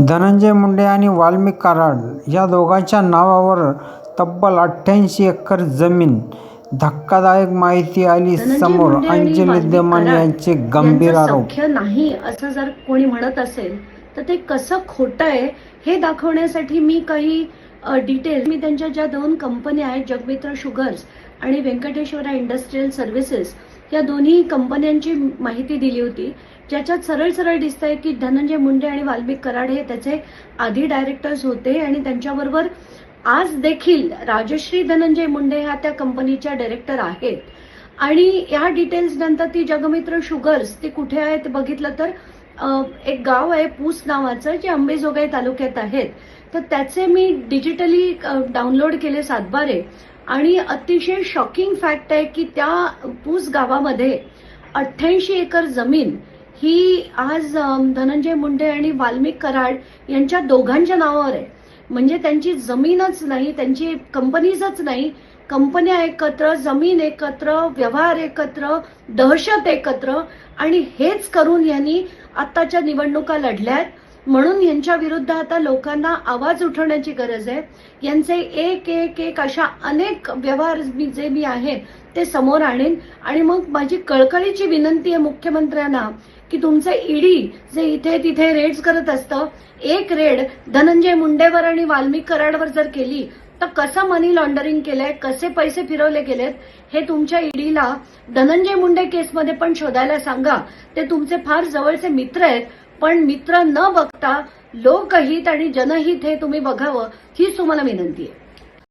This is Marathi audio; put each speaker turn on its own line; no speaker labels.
धनंजय मुंडे आणि वाल्मिक कराड या दोघांच्या नावावर तब्बल अठ्ठ्याऐंशी एकर जमीन धक्कादायक माहिती आली समोर अंजली
कराड
यांचे गंभीर आरोप.
नाही असं जर कोणी म्हणत असेल तर ते कसं खोटं आहे हे दाखवण्यासाठी मी काही डिटेल मी त्यांच्या ज्या दोन कंपन्या आहेत जगमित्र शुगर्स आणि व्यंकटेश्वरा इंडस्ट्रीयल सर्व्हिसेस या दोन्ही कंपन्यांची माहिती दिली होती. ज्याच्यात सरळ सरळ दिसत आहे की धनंजय मुंडे आणि वाल्मिक कराड हे त्याचे आधी डायरेक्टर्स होते आणि त्यांच्याबरोबर आज देखील राजश्री धनंजय मुंडे ह्या त्या कंपनीच्या डायरेक्टर आहेत. आणि ह्या डिटेल्स नंतर ती जगमित्र शुगर्स ती कुठे आहे ते बघितलं तर एक गाव आहे पूस नावाचं जे अंबेजोगाई तालुक्यात आहेत. तर त्याचे मी डिजिटली डाउनलोड केले सातबारे. आणि अतिशय शॉकिंग फॅक्ट आहे की त्या पूस गावामध्ये अठ्ठ्याऐंशी एकर जमीन ही आज धनंजय मुंडे आणि वाल्मिक कराड यांच्या दोघांच्या नावावर आहे. म्हणजे त्यांची जमीनच नाही त्यांची कंपनीजच नाही. कंपन्या एकत्र जमीन एकत्र व्यवहार एकत्र दहशत एकत्र. आणि हेच करून यांनी आत्ताच्या निवडणुका लढल्यात. म्हणून यांच्या विरुद्ध आता लोकांना आवाज उठवण्याची गरज आहे. यांचे एक एक एक अशा अनेक व्यवहार मी जे मी आहेत ते समोर आणेन. आणि मग माझी कळकळीची विनंती आहे मुख्यमंत्र्यांना की तुमचं ईडी जे इथे तिथे रेड्स करत असतं एक रेड धनंजय मुंडेवर आणि वाल्मिक कराडवर जर केली तर कसं मनी लॉन्डरिंग केलंय कसे पैसे फिरवले गेलेत हे तुमच्या ईडीला धनंजय मुंडे केसमध्ये पण शोधायला सांगा. ते तुमचे फार जवळचे मित्र आहेत. पण मित्र न बघता लोकहित आणि जनहित हे तुम्ही बघावं हीच तुम्हाला विनंती आहे.